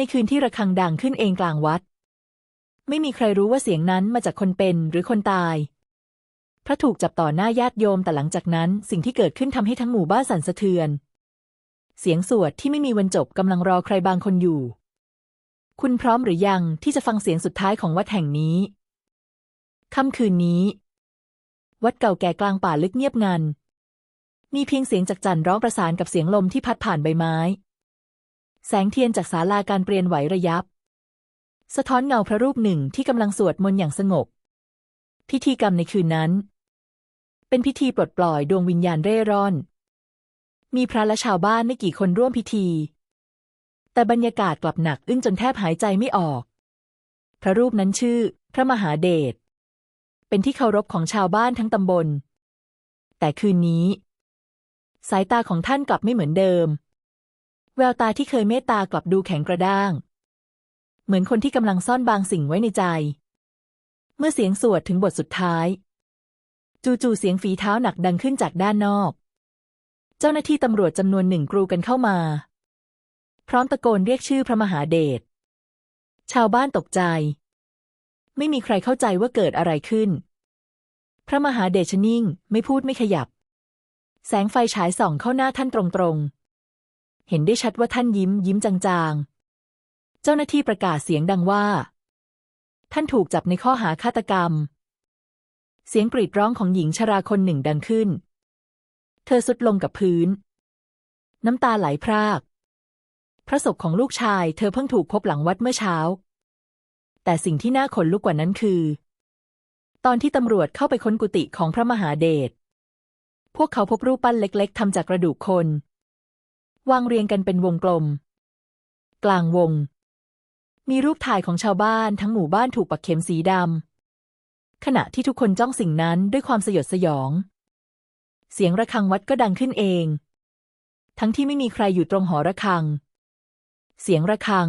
ในคืนที่ระฆังดังขึ้นเองกลางวัด ไม่มีใครรู้ว่าเสียงนั้นมาจากคนเป็นหรือคนตาย พระถูกจับต่อหน้าญาติโยมแต่หลังจากนั้นสิ่งที่เกิดขึ้นทำให้ทั้งหมู่บ้านสั่นสะเทือน เสียงสวดที่ไม่มีวันจบกำลังรอใครบางคนอยู่ คุณพร้อมหรือยังที่จะฟังเสียงสุดท้ายของวัดแห่งนี้ค่ำคืนนี้ วัดเก่าแก่กลางป่าลึกเงียบงันมีเพียงเสียงจากจันร้องประสานกับเสียงลมที่พัดผ่านใบไม้ แสงเทียนจากศาลาการเปลี่ยนไหวระยับ สะท้อนเงาพระรูปหนึ่งที่กำลังสวดมนต์อย่างสงบ พิธีกรรมในคืนนั้น เป็นพิธีปลดปล่อยดวงวิญญาณเร่ร่อน มีพระและชาวบ้านไม่กี่คนร่วมพิธี แต่บรรยากาศกลับหนักอึ้งจนแทบหายใจไม่ออก พระรูปนั้นชื่อ พระมหาเดชเป็นที่เคารพของชาวบ้านทั้งตำบล แต่คืนนี้ สายตาของท่านกลับไม่เหมือนเดิม แววตาที่เคยเมตตากลับดูแข็งกระด้าง เหมือนคนที่กำลังซ่อนบางสิ่งไว้ในใจ เมื่อเสียงสวดถึงบทสุดท้าย จู่ๆเสียงฝีเท้าหนักดังขึ้นจากด้านนอก เจ้าหน้าที่ตำรวจจำนวนหนึ่งกรูกันเข้ามา พร้อมตะโกนเรียกชื่อพระมหาเดชชาวบ้านตกใจ ไม่มีใครเข้าใจว่าเกิดอะไรขึ้น พระมหาเดชนิ่ง ไม่พูดไม่ขยับ แสงไฟฉายส่องเข้าหน้าท่านตรงๆ เห็นได้ชัดว่าท่านยิ้มยิ้มจางๆ เจ้าหน้าที่ประกาศเสียงดังว่า ท่านถูกจับในข้อหาฆาตกรรม เสียงกรีดร้องของหญิงชราคนหนึ่งดังขึ้น เธอสุดลงกับพื้น น้ำตาไหลพราก พระศพของลูกชายเธอเพิ่งถูกพบหลังวัดเมื่อเช้า แต่สิ่งที่น่าขนลุกกว่านั้นคือ ตอนที่ตำรวจเข้าไปค้นกุฏิของพระมหาเดชพวกเขาพบรูปปั้นเล็ก ๆทำจากกระดูกคน วางเรียงกันเป็นวงกลม กลางวง มีรูปถ่ายของชาวบ้านทั้งหมู่บ้านถูกปักเข็มสีดำขณะที่ทุกคนจ้องสิ่งนั้นด้วยความสยดสยอง เสียงระฆังวัดก็ดังขึ้นเอง ทั้งที่ไม่มีใครอยู่ตรงหอระฆัง เสียงระฆัง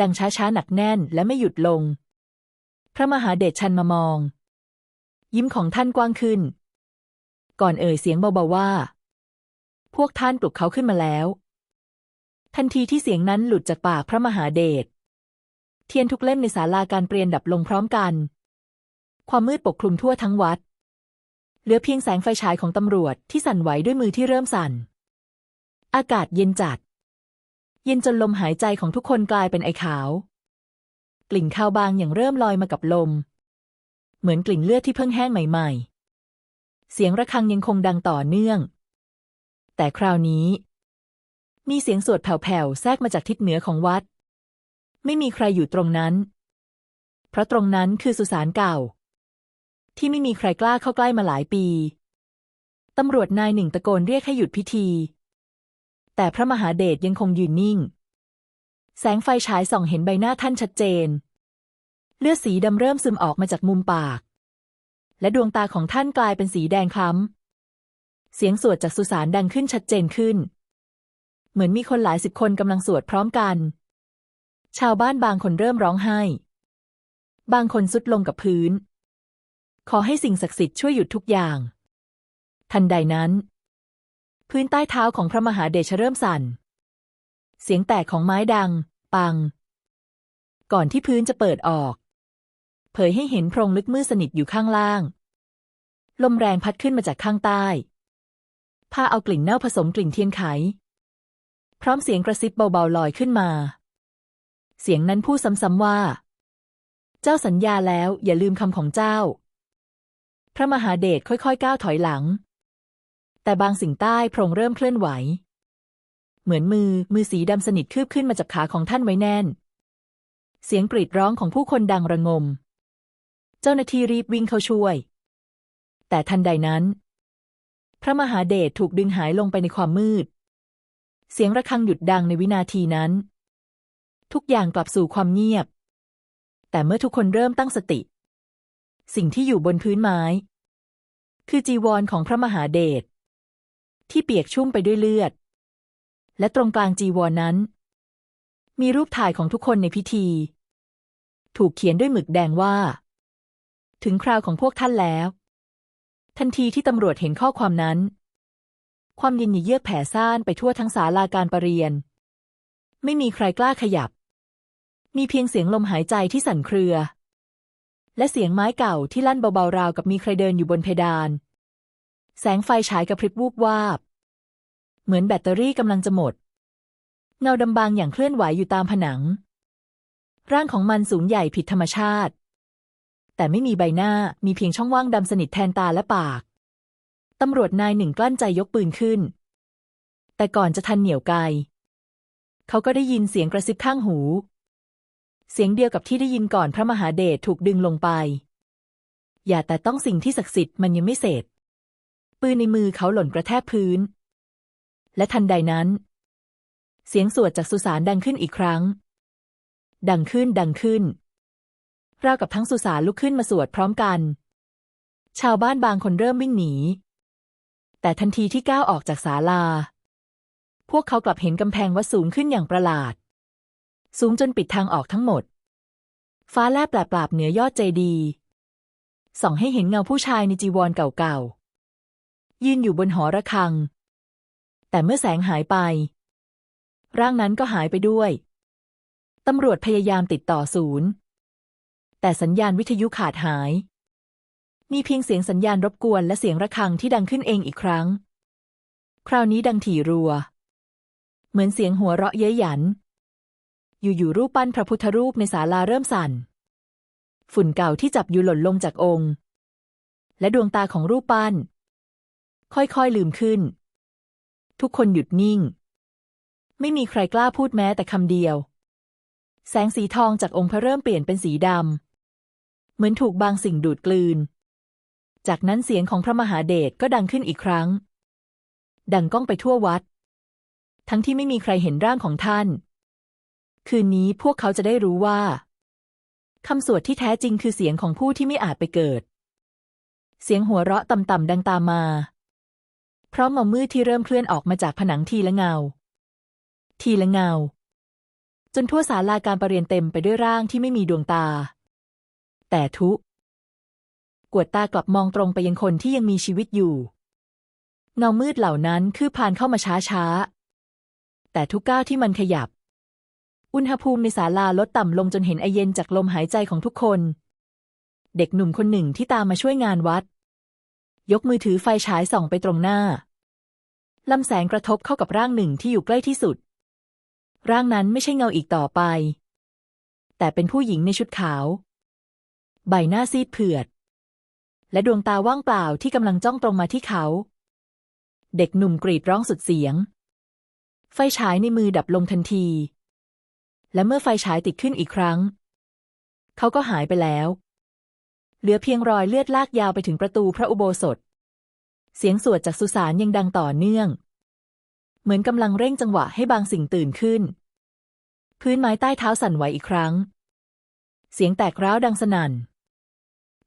ดังช้าๆหนักแน่นและไม่หยุดลง พระมหาเดชชันมามอง ยิ้มของท่านกว้างขึ้น ก่อนเอ่ยเสียงเบาๆว่า พวกท่านปลุกเขาขึ้นมาแล้ว ทันทีที่เสียงนั้นหลุดจากปากพระมหาเดช เทียนทุกเล่มในศาลาการเปลี่ยนดับลงพร้อมกัน ความมืดปกคลุมทั่วทั้งวัด เหลือเพียงแสงไฟฉายของตำรวจที่สั่นไหวด้วยมือที่เริ่มสั่น อากาศเย็นจัด เย็นจนลมหายใจของทุกคนกลายเป็นไอขาว กลิ่นข้าวบางอย่างเริ่มลอยมากับลม เหมือนกลิ่นเลือดที่เพิ่งแห้งใหม่ ๆ เสียงระฆังยังคงดังต่อเนื่อง แต่คราวนี้ มีเสียงสวดแผ่วๆแทรกมาจากทิศเหนือของวัด ไม่มีใครอยู่ตรงนั้น เพราะตรงนั้นคือสุสานเก่า ที่ไม่มีใครกล้าเข้าใกล้มาหลายปี ตำรวจนายหนึ่งตะโกนเรียกให้หยุดพิธี แต่พระมหาเดชยังคงยืนนิ่ง แสงไฟฉายส่องเห็นใบหน้าท่านชัดเจน เลือดสีดำเริ่มซึมออกมาจากมุมปาก และดวงตาของท่านกลายเป็นสีแดงคล้ำ เสียงสวดจากสุสานดังขึ้นชัดเจนขึ้น เหมือนมีคนหลายสิบคนกำลังสวดพร้อมกัน ชาวบ้านบางคนเริ่มร้องไห้ บางคนสุดลงกับพื้น ขอให้สิ่งศักดิ์สิทธิ์ช่วยหยุดทุกอย่าง ทันใดนั้น พื้นใต้เท้าของพระมหาเดชเริ่มสั่น เสียงแตกของไม้ดัง ปัง ก่อนที่พื้นจะเปิดออก เผยให้เห็นโพรงลึกมืดสนิทอยู่ข้างล่าง ลมแรงพัดขึ้นมาจากข้างใต้ พาเอากลิ่นเน่าผสมกลิ่นเทียนไข พร้อมเสียงกระซิบเบาๆลอยขึ้นมา เสียงนั้นพูดซ้ำๆว่า เจ้าสัญญาแล้วอย่าลืมคำของเจ้า พระมหาเดชค่อยๆก้าวถอยหลัง แต่บางสิ่งใต้โพรงเริ่มเคลื่อนไหว เหมือนมือมือสีดำสนิทคืบขึ้นมาจากขาของท่านไว้แน่น เสียงกรีดร้องของผู้คนดังระงม เจ้าหน้าที่รีบวิ่งเข้าช่วย แต่ทันใดนั้น พระมหาเดชถูกดึงหายลงไปในความมืด เสียงระฆังหยุดดังในวินาทีนั้น ทุกอย่างกลับสู่ความเงียบ แต่เมื่อทุกคนเริ่มตั้งสติ สิ่งที่อยู่บนพื้นไม้ คือจีวรของพระมหาเดชที่เปียกชุ่มไปด้วยเลือด และตรงกลางจีวรนนั้น มีรูปถ่ายของทุกคนในพิธี ถูกเขียนด้วยหมึกแดงว่า ถึงคราวของพวกท่านแล้ว ทันทีที่ตำรวจเห็นข้อความนั้น ความเย็นเยือกแผ่ซ่านไปทั่วทั้งศาลาการประเรียน ไม่มีใครกล้าขยับ มีเพียงเสียงลมหายใจที่สั่นเครือ และเสียงไม้เก่าที่ลั่นเบาๆราวกับมีใครเดินอยู่บนเพดาน แสงไฟฉายกระพริบวูบวาบ เหมือนแบตเตอรี่กำลังจะหมด เงาดำบางอย่างเคลื่อนไหวอยู่ตามผนัง ร่างของมันสูงใหญ่ผิดธรรมชาติ แต่ไม่มีใบหน้ามีเพียงช่องว่างดำสนิทแทนตาและปาก ตำรวจนายหนึ่งกลั้นใจยกปืนขึ้น แต่ก่อนจะทันเหนี่ยวไกเขาก็ได้ยินเสียงกระซิบข้างหู เสียงเดียวกับที่ได้ยินก่อนพระมหาเดชถูกดึงลงไป อย่าแต่ต้องสิ่งที่ศักดิ์สิทธิ์มันยังไม่เสร็จ ปืนในมือเขาหล่นกระแทกพื้น และทันใดนั้น เสียงสวดจากสุสานดังขึ้นอีกครั้ง ดังขึ้นดังขึ้น ราวกับทั้งสุสานลุกขึ้นมาสวดพร้อมกัน ชาวบ้านบางคนเริ่มวิ่งหนี แต่ทันทีที่ก้าวออกจากศาลา พวกเขากลับเห็นกำแพงวัดสูงขึ้นอย่างประหลาด สูงจนปิดทางออกทั้งหมด ฟ้าแลบแปลปราบเหนือยอดเจดีย์ส่องให้เห็นเงาผู้ชายในจีวรเก่าๆ ยืนอยู่บนหอระฆัง แต่เมื่อแสงหายไป ร่างนั้นก็หายไปด้วย ตำรวจพยายามติดต่อศูนย์ แต่สัญญาณวิทยุขาดหาย มีเพียงเสียงสัญญาณรบกวนและเสียงระฆังที่ดังขึ้นเองอีกครั้ง คราวนี้ดังถี่รัว เหมือนเสียงหัวเราะเย้ยหยัน อยู่ๆรูปปั้นพระพุทธรูปในศาลาเริ่มสั่น ฝุ่นเก่าที่จับอยู่หล่นลงจากองค์ และดวงตาของรูปปั้น ค่อยๆลืมขึ้น ทุกคนหยุดนิ่ง ไม่มีใครกล้าพูดแม้แต่คำเดียวแสงสีทองจากองค์พระเริ่มเปลี่ยนเป็นสีดำ เหมือนถูกบางสิ่งดูดกลืน จากนั้นเสียงของพระมหาเดชก็ดังขึ้นอีกครั้ง ดังก้องไปทั่ววัด ทั้งที่ไม่มีใครเห็นร่างของท่าน คืนนี้พวกเขาจะได้รู้ว่าคำสวดที่แท้จริงคือเสียงของผู้ที่ไม่อาจไปเกิด เสียงหัวเราะต่ำๆดังตามมาพร้อมเงามืดที่เริ่มเคลื่อนออกมาจากผนังทีละเงา ทีละเงา จนทั่วศาลาการประเรียนเต็มไปด้วยร่างที่ไม่มีดวงตา แต่ทุกกวดตากลับมองตรงไปยังคนที่ยังมีชีวิตอยู่ เงามืดเหล่านั้นคือผ่านเข้ามาช้าๆแต่ทุกก้าวที่มันขยับ อุณหภูมิในศาลาลดต่ำลงจนเห็นไอเย็นจากลมหายใจของทุกคน เด็กหนุ่มคนหนึ่งที่ตามมาช่วยงานวัด ยกมือถือไฟฉายส่องไปตรงหน้าลำแสงกระทบเข้ากับร่างหนึ่งที่อยู่ใกล้ที่สุด ร่างนั้นไม่ใช่เงาอีกต่อไป แต่เป็นผู้หญิงในชุดขาว ใบหน้าซีดเผือด และดวงตาว่างเปล่าที่กำลังจ้องตรงมาที่เขา เด็กหนุ่มกรีดร้องสุดเสียง ไฟฉายในมือดับลงทันที และเมื่อไฟฉายติดขึ้นอีกครั้ง เขาก็หายไปแล้ว เหลือเพียงรอยเลือดลากยาวไปถึงประตูพระอุโบสถ เสียงสวดจากสุสานยังดังต่อเนื่อง เหมือนกำลังเร่งจังหวะให้บางสิ่งตื่นขึ้น พื้นไม้ใต้เท้าสั่นไหวอีกครั้งเสียงแตกร้าวดังสนั่น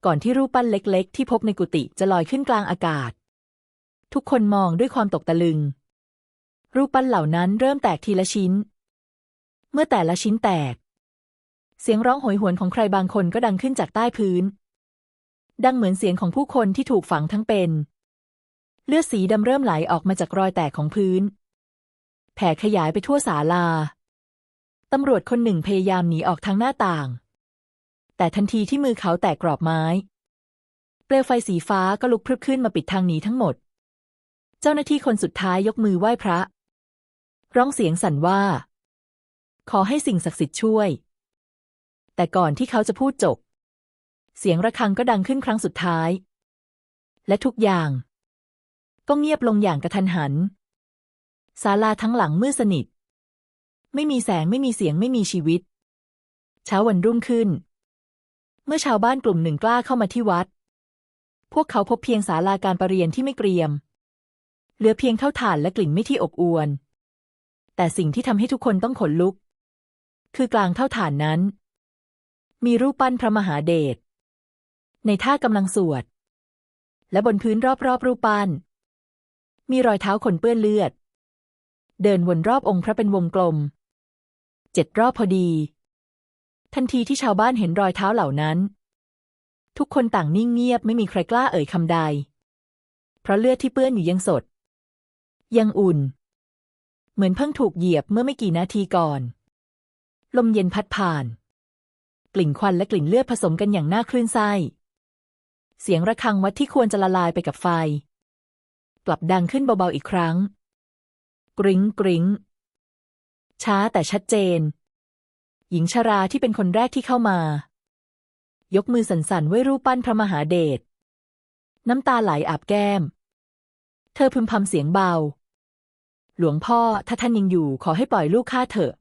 ก่อนที่รูปปั้นเล็กๆ ที่พบในกุฏิจะลอยขึ้นกลางอากาศ ทุกคนมองด้วยความตกตะลึง รูปปั้นเหล่านั้นเริ่มแตกทีละชิ้น เมื่อแต่ละชิ้นแตก เสียงร้องโหยหวนของใครบางคนก็ดังขึ้นจากใต้พื้น ดังเหมือนเสียงของผู้คนที่ถูกฝังทั้งเป็น เลือดสีดำเริ่มไหลออกมาจากรอยแตกของพื้น แผ่ขยายไปทั่วศาลาตำรวจคนหนึ่งพยายามหนีออกทางหน้าต่าง แต่ทันทีที่มือเขาแตกกรอบไม้ เปลวไฟสีฟ้าก็ลุกพรึบขึ้นมาปิดทางหนีทั้งหมด เจ้าหน้าที่คนสุดท้ายยกมือไหว้พระ ร้องเสียงสั่นว่า ขอให้สิ่งศักดิ์สิทธิ์ช่วย แต่ก่อนที่เขาจะพูดจบ เสียงระฆังก็ดังขึ้นครั้งสุดท้าย และทุกอย่าง ก็เงียบลงอย่างกระทันหันศาลาทั้งหลังมืดสนิท ไม่มีแสงไม่มีเสียงไม่มีชีวิต เช้าวันรุ่งขึ้น เมื่อชาวบ้านกลุ่มหนึ่งกล้าเข้ามาที่วัด พวกเขาพบเพียงศาลาการประเรียนที่ไม่เกรียม เหลือเพียงเท่าถ่านและกลิ่นไม่ที่อบอวลแต่สิ่งที่ทำให้ทุกคนต้องขนลุก คือกลางเท่าถ่านนั้น มีรูปปั้นพระมหาเดชในท่ากำลังสวด และบนพื้นรอบๆรรูปปั้น มีรอยเท้าคนเปื้อนเลือด เดินวนรอบองค์พระเป็นวงกลม เจ็ดรอบพอดี ทันทีที่ชาวบ้านเห็นรอยเท้าเหล่านั้น ทุกคนต่างนิ่งเงียบไม่มีใครกล้าเอ่ยคำใด เพราะเลือดที่เปื้อนอยู่ยังสด ยังอุ่น เหมือนเพิ่งถูกเหยียบเมื่อไม่กี่นาทีก่อน ลมเย็นพัดผ่าน กลิ่นควันและกลิ่นเลือดผสมกันอย่างน่าคลื่นไส้ เสียงระฆังวัดที่ควรจะละลายไปกับไฟ กลับดังขึ้นเบาๆอีกครั้ง กริ้งกริ้งช้าแต่ชัดเจน หญิงชราที่เป็นคนแรกที่เข้ามา ยกมือสั่นๆไว้รูปปั้นพระมหาเดช น้ำตาไหลอาบแก้ม เธอพึมพำเสียงเบา หลวงพ่อถ้าท่านยังอยู่ขอให้ปล่อยลูกข้าเถอะ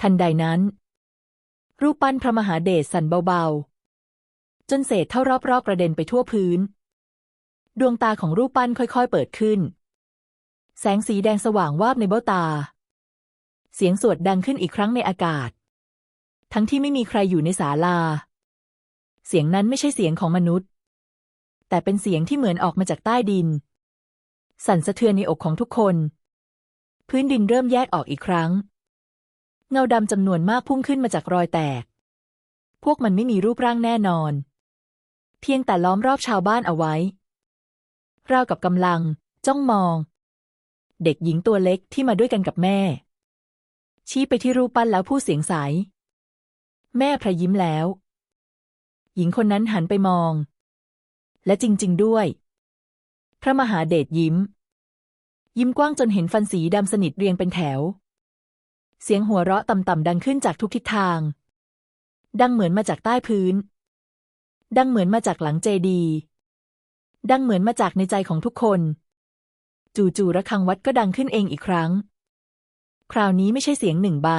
ทันใดนั้น รูปปั้นพระมหาเดชสั่นเบาๆ จนเศษเท่ารอบๆกระเด็นไปทั่วพื้น ดวงตาของรูปปั้นค่อยๆเปิดขึ้น แสงสีแดงสว่างวาบในเบ้าตา เสียงสวดดังขึ้นอีกครั้งในอากาศ ทั้งที่ไม่มีใครอยู่ในศาลา เสียงนั้นไม่ใช่เสียงของมนุษย์ แต่เป็นเสียงที่เหมือนออกมาจากใต้ดิน สั่นสะเทือนในอกของทุกคน พื้นดินเริ่มแยกออกอีกครั้ง เงาดำจำนวนมากพุ่งขึ้นมาจากรอยแตก พวกมันไม่มีรูปร่างแน่นอน เพียงแต่ล้อมรอบชาวบ้านเอาไว้ราวกับกำลัง จ้องมอง เด็กหญิงตัวเล็กที่มาด้วยกันกับแม่ ชี้ไปที่รูปปั้นแล้วพูดเสียงใส แม่พระยิ้มแล้ว หญิงคนนั้นหันไปมอง และจริง ๆ ด้วย พระมหาเดชยิ้ม ยิ้มกว้างจนเห็นฟันสีดำสนิทเรียงเป็นแถว เสียงหัวเราะต่ำๆดังขึ้นจากทุกทิศทาง ดังเหมือนมาจากใต้พื้น ดังเหมือนมาจากหลังเจดีย์ดังเหมือนมาจากในใจของทุกคน จู่ๆระฆังวัดก็ดังขึ้นเองอีกครั้ง คราวนี้ไม่ใช่เสียงหนึ่งใบ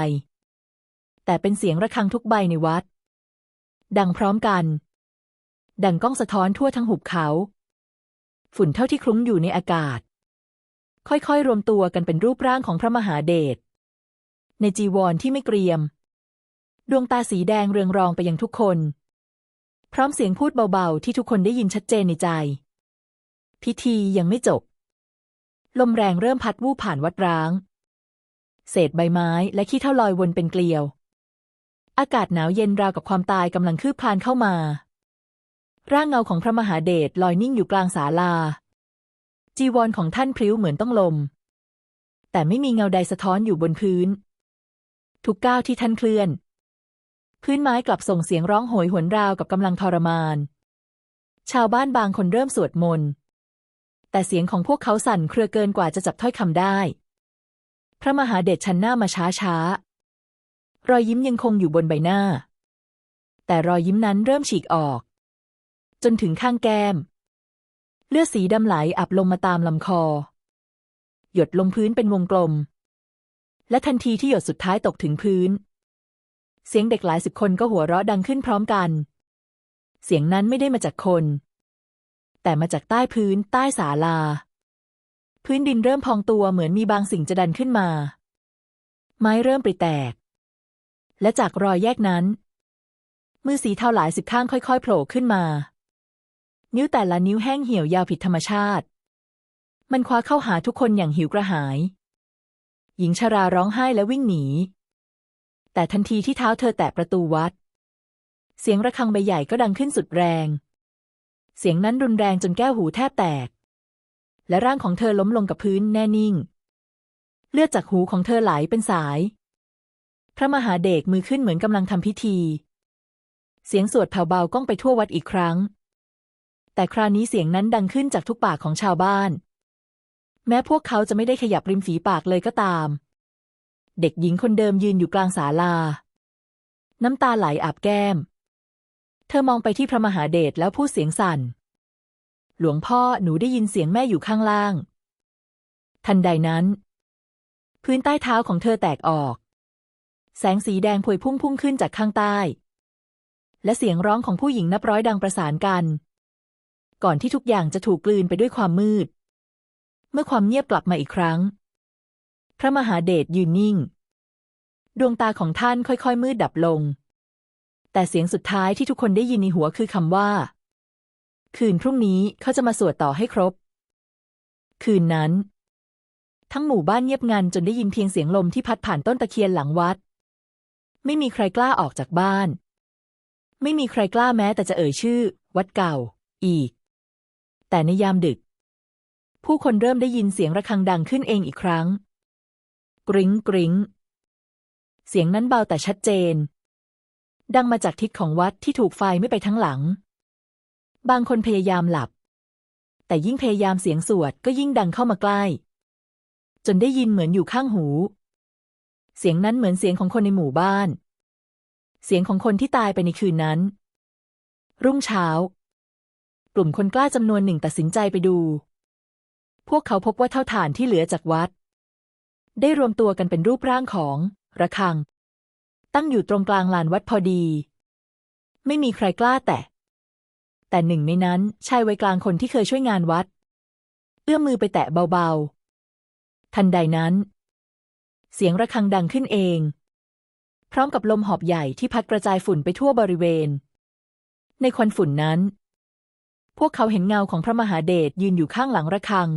แต่เป็นเสียงระฆังทุกใบในวัด ดังพร้อมกัน ดังก้องสะท้อนทั่วทั้งหุบเขา ฝุ่นเท่าที่คลุ้งอยู่ในอากาศ ค่อยๆ รวมตัวกันเป็นรูปร่างของพระมหาเดชในจีวรที่ไม่เกรียม ดวงตาสีแดงเรืองรองไปยังทุกคน พร้อมเสียงพูดเบาๆ ที่ทุกคนได้ยินชัดเจนในใจ พิธียังไม่จบ ลมแรงเริ่มพัดวูบผ่านวัดร้าง เศษใบไม้และขี้เท่าลอยวนเป็นเกลียว อากาศหนาวเย็นราวกับความตายกำลังคืบคลานเข้ามา ร่างเงาของพระมหาเดชลอยนิ่งอยู่กลางศาลา จีวรของท่านพลิ้วเหมือนต้องลม แต่ไม่มีเงาใดสะท้อนอยู่บนพื้น ทุกก้าวที่ท่านเคลื่อน พื้นไม้กลับส่งเสียงร้องโหยหวนราวกับกำลังทรมาน ชาวบ้านบางคนเริ่มสวดมนต์แต่เสียงของพวกเขาสั่นเครือเกินกว่าจะจับถ้อยคำได้ พระมหาเดชชันหน้ามาช้าช้ารอยยิ้มยังคงอยู่บนใบหน้า แต่รอยยิ้มนั้นเริ่มฉีกออก จนถึงข้างแก้ม เลือดสีดำไหลอับลงมาตามลำคอ หยดลงพื้นเป็นวงกลม และทันทีที่หยดสุดท้ายตกถึงพื้น เสียงเด็กหลายสิบคนก็หัวเราะดังขึ้นพร้อมกัน เสียงนั้นไม่ได้มาจากคน แต่มาจากใต้พื้นใต้ศาลา พื้นดินเริ่มพองตัวเหมือนมีบางสิ่งจะดันขึ้นมา ไม้เริ่มปริแตก และจากรอยแยกนั้น มือสีเทาหลายสิบข้างค่อยๆโผล่ขึ้นมา นิ้วแต่ละนิ้วแห้งเหี่ยวยาวผิดธรรมชาติ มันคว้าเข้าหาทุกคนอย่างหิวกระหาย หญิงชราร้องไห้และวิ่งหนี แต่ทันทีที่เท้าเธอแตะประตูวัด เสียงระฆังใบใหญ่ก็ดังขึ้นสุดแรง เสียงนั้นรุนแรงจนแก้วหูแทบแตก และร่างของเธอล้มลงกับพื้นแน่นิ่ง เลือดจากหูของเธอไหลเป็นสาย พระมหาเดชมือขึ้นเหมือนกำลังทำพิธี เสียงสวดแผ่วเบาก้องไปทั่ววัดอีกครั้ง แต่คราวนี้เสียงนั้นดังขึ้นจากทุกปากของชาวบ้าน แม้พวกเขาจะไม่ได้ขยับริมฝีปากเลยก็ตาม เด็กหญิงคนเดิมยืนอยู่กลางศาลา น้ำตาไหลอาบแก้ม เธอมองไปที่พระมหาเดชแล้วพูดเสียงสั่น หลวงพ่อหนูได้ยินเสียงแม่อยู่ข้างล่าง ทันใดนั้น พื้นใต้เท้าของเธอแตกออก แสงสีแดงพวยพุ่งพุ่งขึ้นจากข้างใต้ และเสียงร้องของผู้หญิงนับร้อยดังประสานกัน ก่อนที่ทุกอย่างจะถูกกลืนไปด้วยความมืด เมื่อความเงียบกลับมาอีกครั้ง พระมหาเดชยืนนิ่ง ดวงตาของท่านค่อยๆ มืดดับลง แต่เสียงสุดท้ายที่ทุกคนได้ยินในหัวคือคำว่า คืนพรุ่งนี้เขาจะมาสวดต่อให้ครบ คืนนั้น ทั้งหมู่บ้านเงียบงันจนได้ยินเพียงเสียงลมที่พัดผ่านต้นตะเคียนหลังวัด ไม่มีใครกล้าออกจากบ้าน ไม่มีใครกล้าแม้แต่จะเอ่ยชื่อ วัดเก่า อีก แต่ในยามดึก ผู้คนเริ่มได้ยินเสียงระฆังดังขึ้นเองอีกครั้ง กริ้งกริ้งเสียงนั้นเบาแต่ชัดเจน ดังมาจากทิศของวัดที่ถูกไฟไม่ไปทั้งหลัง บางคนพยายามหลับ แต่ยิ่งพยายามเสียงสวดก็ยิ่งดังเข้ามาใกล้ จนได้ยินเหมือนอยู่ข้างหู เสียงนั้นเหมือนเสียงของคนในหมู่บ้าน เสียงของคนที่ตายไปในคืนนั้น รุ่งเช้า กลุ่มคนกล้าจำนวนหนึ่งตัดสินใจไปดู พวกเขาพบว่าเท่าฐานที่เหลือจากวัด ได้รวมตัวกันเป็นรูปร่างของระฆัง ตั้งอยู่ตรงกลางลานวัดพอดี ไม่มีใครกล้าแตะ แต่หนึ่งในนั้นชายวัยกลางคนที่เคยช่วยงานวัด เอื้อมมือไปแตะเบาๆ ทันใดนั้น เสียงระฆังดังขึ้นเอง พร้อมกับลมหอบใหญ่ที่พัดกระจายฝุ่นไปทั่วบริเวณ ในควันฝุ่นนั้น พวกเขาเห็นเงาของพระมหาเดชยืนอยู่ข้างหลังระฆัง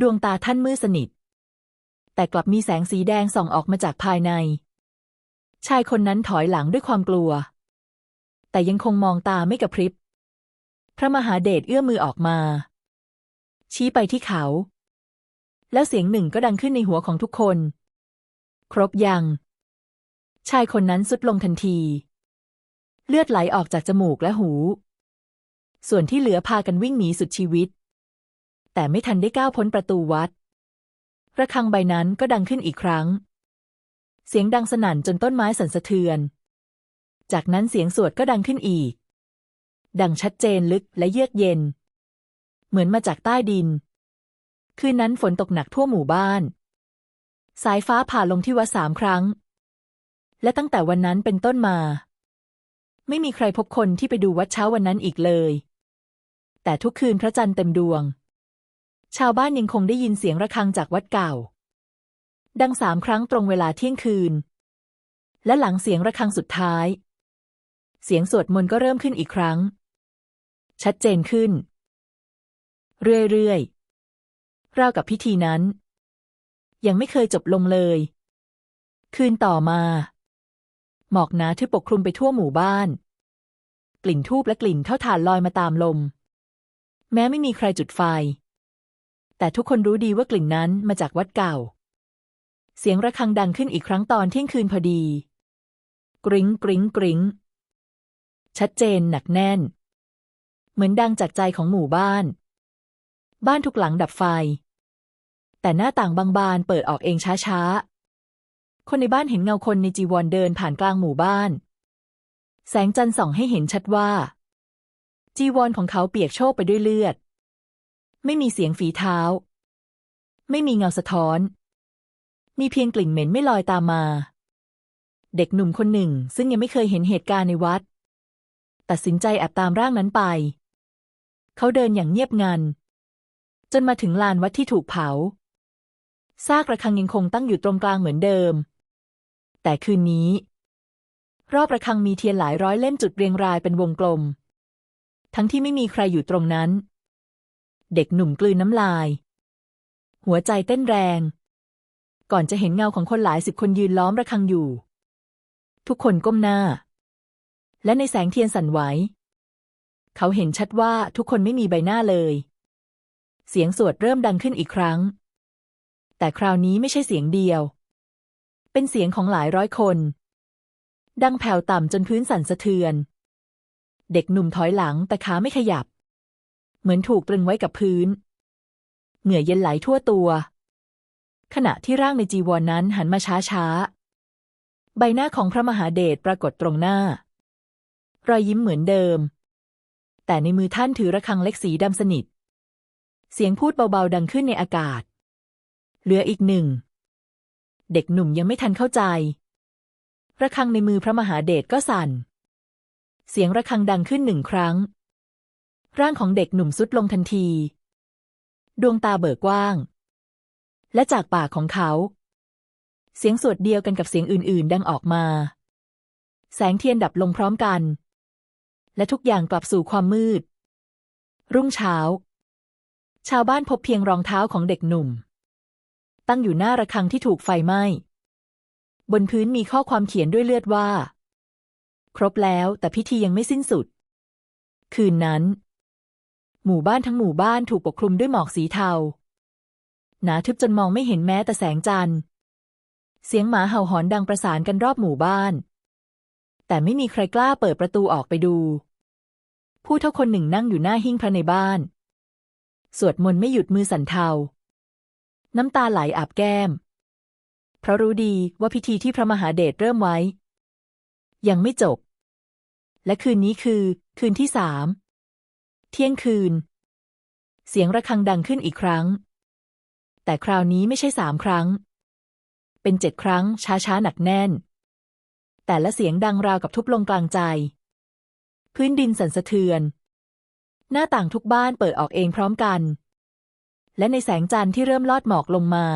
ดวงตาท่านมืดสนิท แต่กลับมีแสงสีแดงส่องออกมาจากภายใน ชายคนนั้นถอยหลังด้วยความกลัวแต่ยังคงมองตาไม่กระพริบ พระมหาเดชเอื้อมมือออกมา ชี้ไปที่เขา แล้วเสียงหนึ่งก็ดังขึ้นในหัวของทุกคน ครบยัง ชายคนนั้นสุดลงทันที เลือดไหลออกจากจมูกและหู ส่วนที่เหลือพากันวิ่งหนีสุดชีวิต แต่ไม่ทันได้ก้าวพ้นประตูวัด ระฆังใบนั้นก็ดังขึ้นอีกครั้ง เสียงดังสนั่นจนต้นไม้สั่นสะเทือน จากนั้นเสียงสวดก็ดังขึ้นอีก ดังชัดเจนลึกและเยือกเย็น เหมือนมาจากใต้ดิน คืนนั้นฝนตกหนักทั่วหมู่บ้าน สายฟ้าผ่าลงที่วัดสามครั้ง และตั้งแต่วันนั้นเป็นต้นมา ไม่มีใครพบคนที่ไปดูวัดเช้าวันนั้นอีกเลย แต่ทุกคืนพระจันทร์เต็มดวง ชาวบ้านยังคงได้ยินเสียงระฆังจากวัดเก่า ดังสามครั้งตรงเวลาเที่ยงคืน และหลังเสียงระฆังสุดท้ายเสียงสวดมนต์ก็เริ่มขึ้นอีกครั้ง ชัดเจนขึ้น เรื่อยๆราวกับพิธีนั้น ยังไม่เคยจบลงเลย คืนต่อมา หมอกหนาทึบปกคลุมไปทั่วหมู่บ้าน กลิ่นทูบและกลิ่นเท่าถ่านลอยมาตามลม แม้ไม่มีใครจุดไฟ แต่ทุกคนรู้ดีว่ากลิ่นนั้นมาจากวัดเก่า เสียงระฆังดังขึ้นอีกครั้งตอนเที่ยงคืนพอดี กริ้งกริ้งกริ้งชัดเจนหนักแน่น เหมือนดังจากใจของหมู่บ้าน บ้านทุกหลังดับไฟ แต่หน้าต่างบางบานเปิดออกเองช้าๆ คนในบ้านเห็นเงาคนในจีวรเดินผ่านกลางหมู่บ้าน แสงจันทร์ส่องให้เห็นชัดว่า จีวรของเขาเปียกโชกไปด้วยเลือด ไม่มีเสียงฝีเท้า ไม่มีเงาสะท้อน มีเพียงกลิ่นเหม็นไม่ลอยตามมา เด็กหนุ่มคนหนึ่งซึ่งยังไม่เคยเห็นเหตุการณ์ในวัดตัดสินใจแอบตามร่างนั้นไป เขาเดินอย่างเงียบงัน จนมาถึงลานวัดที่ถูกเผา ซากระฆังยังคงตั้งอยู่ตรงกลางเหมือนเดิม แต่คืนนี้ รอบระฆังมีเทียนหลายร้อยเล่มจุดเรียงรายเป็นวงกลม ทั้งที่ไม่มีใครอยู่ตรงนั้น เด็กหนุ่มกลืนน้ำลาย หัวใจเต้นแรง ก่อนจะเห็นเงาของคนหลายสิบคนยืนล้อมระฆังอยู่ ทุกคนก้มหน้า และในแสงเทียนสั่นไหว เขาเห็นชัดว่าทุกคนไม่มีใบหน้าเลย เสียงสวดเริ่มดังขึ้นอีกครั้ง แต่คราวนี้ไม่ใช่เสียงเดียว เป็นเสียงของหลายร้อยคน ดังแผ่วต่ำจนพื้นสั่นสะเทือน เด็กหนุ่มถอยหลังแต่ขาไม่ขยับ เหมือนถูกตรึงไว้กับพื้น เหงื่อเย็นไหลทั่วตัว ขณะที่ร่างในจีวรนนั้นหันมาช้าช้าๆใบหน้าของพระมหาเดชปรากฏตรงหน้า รอยยิ้มเหมือนเดิม แต่ในมือท่านถือระฆังเล็กสีดำสนิท เสียงพูดเบาๆดังขึ้นในอากาศ เหลืออีกหนึ่ง เด็กหนุ่มยังไม่ทันเข้าใจ ระฆังในมือพระมหาเดชก็สั่น เสียงระฆังดังขึ้นหนึ่งครั้ง ร่างของเด็กหนุ่มสุดลงทันที ดวงตาเบิกกว้าง และจากปากของเขา เสียงสวดเดียวกันกับเสียงอื่น ๆ ดังออกมา แสงเทียนดับลงพร้อมกัน และทุกอย่างกลับสู่ความมืด รุ่งเช้า ชาวบ้านพบเพียงรองเท้าของเด็กหนุ่ม ตั้งอยู่หน้าระฆังที่ถูกไฟไหม้ บนพื้นมีข้อความเขียนด้วยเลือดว่า ครบแล้วแต่พิธียังไม่สิ้นสุด คืนนั้น หมู่บ้านทั้งหมู่บ้านถูกปกคลุมด้วยหมอกสีเทาหนาทึบจนมองไม่เห็นแม้แต่แสงจันทร์ เสียงหมาเห่าหอนดังประสานกันรอบหมู่บ้าน แต่ไม่มีใครกล้าเปิดประตูออกไปดู ผู้เท่าคนหนึ่งนั่งอยู่หน้าหิ้งพระในบ้าน สวดมนต์ไม่หยุดมือสั่นเทา น้ำตาไหลอาบแก้ม เพราะรู้ดีว่าพิธีที่พระมหาเดชเริ่มไว้ ยังไม่จบ และคืนนี้คือ คืนที่สาม เที่ยงคืน เสียงระฆังดังขึ้นอีกครั้ง แต่คราวนี้ไม่ใช่สามครั้ง เป็นเจ็ดครั้งช้าๆหนักแน่น แต่ละเสียงดังราวกับทุบลงกลางใจ พื้นดินสั่นสะเทือน หน้าต่างทุกบ้านเปิดออกเองพร้อมกัน และในแสงจันทร์ที่เริ่มลอดหมอกลงมา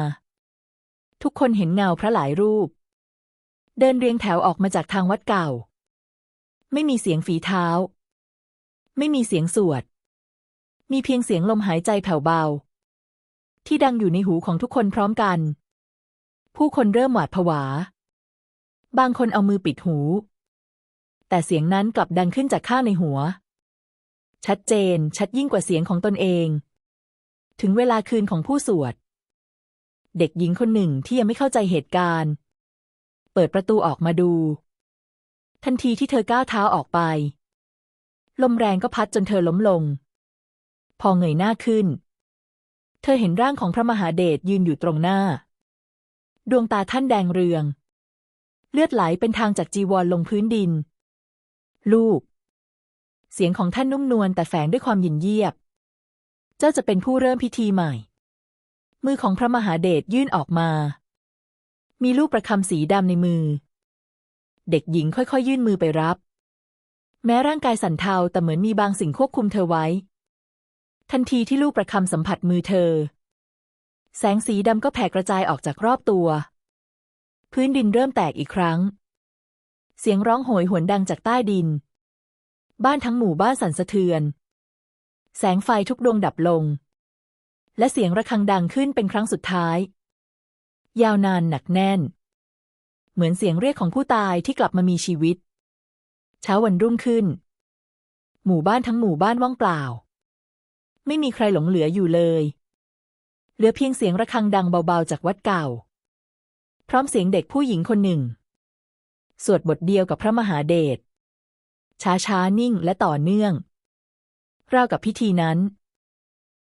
ทุกคนเห็นเงาพระหลายรูป เดินเรียงแถวออกมาจากทางวัดเก่า ไม่มีเสียงฝีเท้า ไม่มีเสียงสวด มีเพียงเสียงลมหายใจแผ่วเบา ที่ดังอยู่ในหูของทุกคนพร้อมกัน ผู้คนเริ่มหวาดผวา บางคนเอามือปิดหู แต่เสียงนั้นกลับดังขึ้นจากข้างในหัว ชัดเจน ชัดยิ่งกว่าเสียงของตนเอง ถึงเวลาคืนของผู้สวด เด็กหญิงคนหนึ่งที่ยังไม่เข้าใจเหตุการณ์ เปิดประตูออกมาดู ทันทีที่เธอก้าวเท้าออกไป ลมแรงก็พัดจนเธอล้มลง พอเงยหน้าขึ้น เธอเห็นร่างของพระมหาเดชยืนอยู่ตรงหน้า ดวงตาท่านแดงเรือง เลือดไหลเป็นทางจากจีวรลงพื้นดิน ลูก เสียงของท่านนุ่มนวลแต่แฝงด้วยความหยินเยียบ เจ้าจะเป็นผู้เริ่มพิธีใหม่ มือของพระมหาเดชยื่นออกมา มีลูกประคำสีดำในมือ เด็กหญิงค่อยๆ ยื่นมือไปรับ แม้ร่างกายสั่นเทาแต่เหมือนมีบางสิ่งควบคุมเธอไว้ ทันทีที่ลูกประคำสัมผัสมือเธอ แสงสีดำก็แผ่กระจายออกจากรอบตัว พื้นดินเริ่มแตกอีกครั้ง เสียงร้องโหยหวนดังจากใต้ดิน บ้านทั้งหมู่บ้านสั่นสะเทือน แสงไฟทุกดวงดับลง และเสียงระฆังดังขึ้นเป็นครั้งสุดท้าย ยาวนานหนักแน่น เหมือนเสียงเรียกของผู้ตายที่กลับมามีชีวิต เช้าวันรุ่งขึ้น หมู่บ้านทั้งหมู่บ้านว่างเปล่า ไม่มีใครหลงเหลืออยู่เลย เหลือเพียงเสียงระฆังดังเบาๆจากวัดเก่า พร้อมเสียงเด็กผู้หญิงคนหนึ่ง สวดบทเดียวกับพระมหาเดชช้าๆนิ่งและต่อเนื่อง ราวกับพิธีนั้น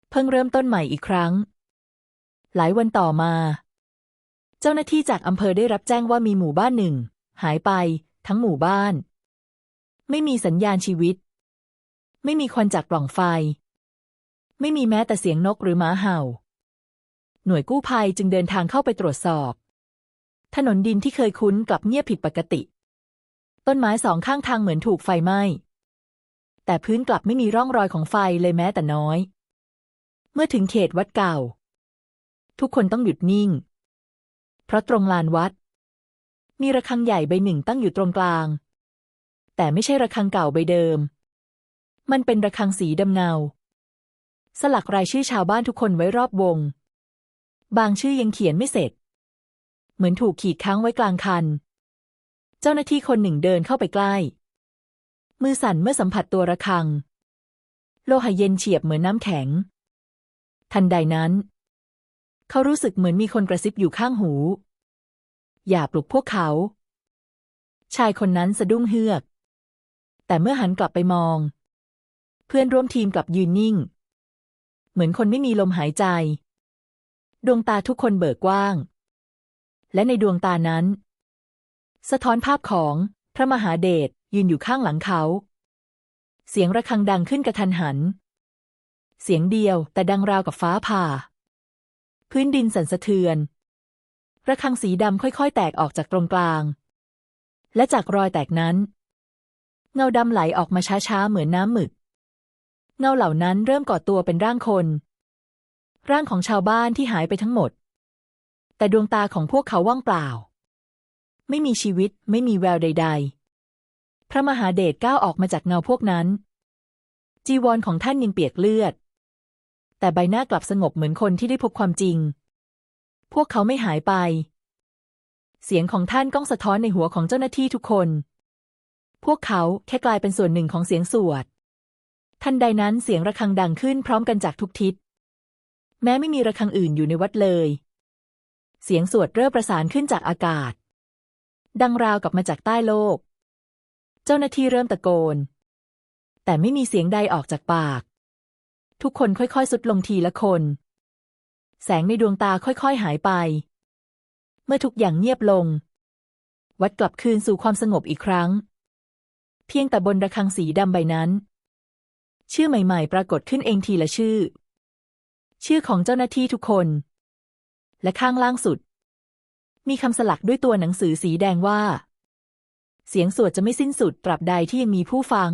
เพิ่งเริ่มต้นใหม่อีกครั้ง หลายวันต่อมา เจ้าหน้าที่จากอำเภอได้รับแจ้งว่ามีหมู่บ้านหนึ่ง หายไปทั้งหมู่บ้าน ไม่มีสัญญาณชีวิต ไม่มีควันจากปล่องไฟ ไม่มีแม้แต่เสียงนกหรือหมาเห่า หน่วยกู้ภัยจึงเดินทางเข้าไปตรวจสอบ ถนนดินที่เคยคุ้นกลับเงียบผิดปกติ ต้นไม้สองข้างทางเหมือนถูกไฟไหม้ แต่พื้นกลับไม่มีร่องรอยของไฟเลยแม้แต่น้อย เมื่อถึงเขตวัดเก่า ทุกคนต้องหยุดนิ่ง เพราะตรงลานวัด มีระฆังใหญ่ใบหนึ่งตั้งอยู่ตรงกลาง แต่ไม่ใช่ระฆังเก่าใบเดิม มันเป็นระฆังสีดำเงา สลักรายชื่อชาวบ้านทุกคนไว้รอบวง บางชื่อยังเขียนไม่เสร็จ เหมือนถูกขีดค้างไว้กลางคัน เจ้าหน้าที่คนหนึ่งเดินเข้าไปใกล้ มือสั่นเมื่อสัมผัสตัวระฆัง โลหะเย็นเฉียบเหมือนน้ำแข็ง ทันใดนั้น เขารู้สึกเหมือนมีคนกระซิบอยู่ข้างหู อย่าปลุกพวกเขา ชายคนนั้นสะดุ้งเฮือก แต่เมื่อหันกลับไปมอง เพื่อนร่วมทีมกลับยืนนิ่ง เหมือนคนไม่มีลมหายใจ ดวงตาทุกคนเบิกกว้าง และในดวงตานั้น สะท้อนภาพของพระมหาเดชยืนอยู่ข้างหลังเขา เสียงระฆังดังขึ้นกระทันหัน เสียงเดียวแต่ดังราวกับฟ้าผ่า พื้นดินสั่นสะเทือน ระฆังสีดำค่อยๆ แตกออกจากตรงกลาง และจากรอยแตกนั้น เงาดำไหลออกมาช้าๆ เหมือนน้ำหมึก เงาเหล่านั้นเริ่มก่อตัวเป็นร่างคน ร่างของชาวบ้านที่หายไปทั้งหมด แต่ดวงตาของพวกเขาว่างเปล่า ไม่มีชีวิตไม่มีแววใด ๆ พระมหาเดชก้าวออกมาจากเงาพวกนั้น จีวรของท่านยังเปียกเลือด แต่ใบหน้ากลับสงบเหมือนคนที่ได้พบความจริง พวกเขาไม่หายไป เสียงของท่านก้องสะท้อนในหัวของเจ้าหน้าที่ทุกคน พวกเขาแค่กลายเป็นส่วนหนึ่งของเสียงสวดทันใดนั้นเสียงระฆังดังขึ้นพร้อมกันจากทุกทิศ แม้ไม่มีระฆังอื่นอยู่ในวัดเลย เสียงสวดเริ่มประสานขึ้นจากอากาศ ดังราวกับมาจากใต้โลก เจ้าหน้าที่เริ่มตะโกน แต่ไม่มีเสียงใดออกจากปาก ทุกคนค่อยๆสุดลงทีละคน แสงในดวงตาค่อยๆหายไป เมื่อทุกอย่างเงียบลง วัดกลับคืนสู่ความสงบอีกครั้ง เพียงแต่บนระฆังสีดำใบนั้น ชื่อใหม่ ๆ ปรากฏขึ้นเองทีละชื่อ ชื่อของเจ้าหน้าที่ทุกคน และข้างล่างสุด มีคำสลักด้วยตัวหนังสือสีแดงว่า เสียงสวดจะไม่สิ้นสุดตราบใดที่ยังมีผู้ฟัง